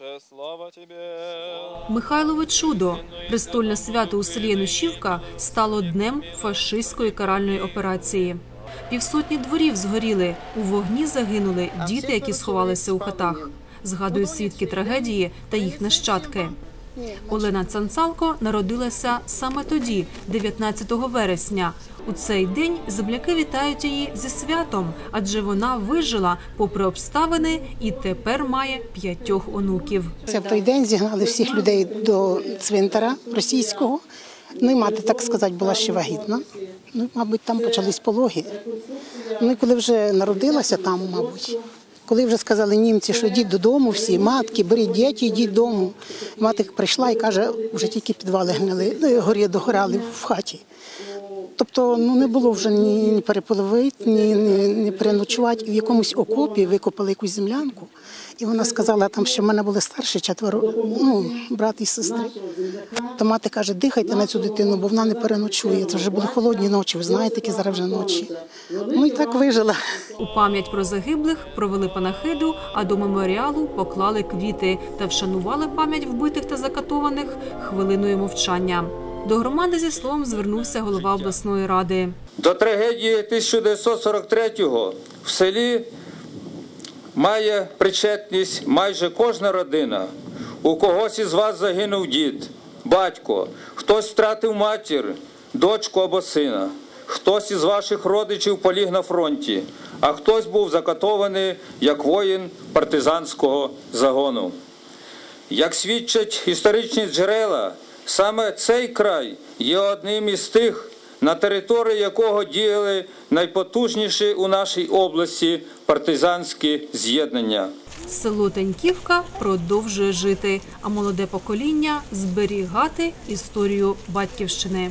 наше, слава Тебе. Михайлове чудо, престольне свято у селі Янушівка, стало днем фашистської каральної операції. Півсотні дворів згоріли. У вогні загинули діти, які сховалися у хатах. Згадують свідки трагедії та їх нащадки. Олена Цанцалко народилася саме тоді, 19 вересня. У цей день земляки вітають її зі святом, адже вона вижила попри обставини і тепер має п'ятьох онуків. Це в той день зігнали всіх людей до цвинтара російського. Ну і мати, так сказати, була ще вагітна. Ну, мабуть, там почались пологи. Ну і коли вже народилася там, мабуть, коли вже сказали німці, що йдіть додому, всі матки, беріть діти, йдіть додому. Мати прийшла і каже, вже тільки підвали гнили, ну, горі догорали в хаті. Тобто ну не було вже ні, ні переполовити, ні, ні, ні переночувати. В якомусь окопі викопали якусь землянку. І вона сказала, там ще в мене були старші четверо, ну, брат і сестри. То мати каже, дихайте на цю дитину, бо вона не переночує. Це вже були холодні ночі, ви знаєте, які зараз вже ночі. Ну і так вижила. У пам'ять про загиблих провели панахиду, а до меморіалу поклали квіти та вшанували пам'ять вбитих та закатованих хвилиною мовчання. До громади зі словом звернувся голова обласної ради. До трагедії 1943-го в селі має причетність майже кожна родина. У когось із вас загинув дід, батько, хтось втратив матір, дочку або сина, хтось із ваших родичів поліг на фронті, а хтось був закатований як воїн партизанського загону. Як свідчать історичні джерела, саме цей край є одним із тих, на території якого діяли найпотужніші у нашій області партизанські з'єднання. Село Теньківка продовжує жити, а молоде покоління зберігати історію батьківщини.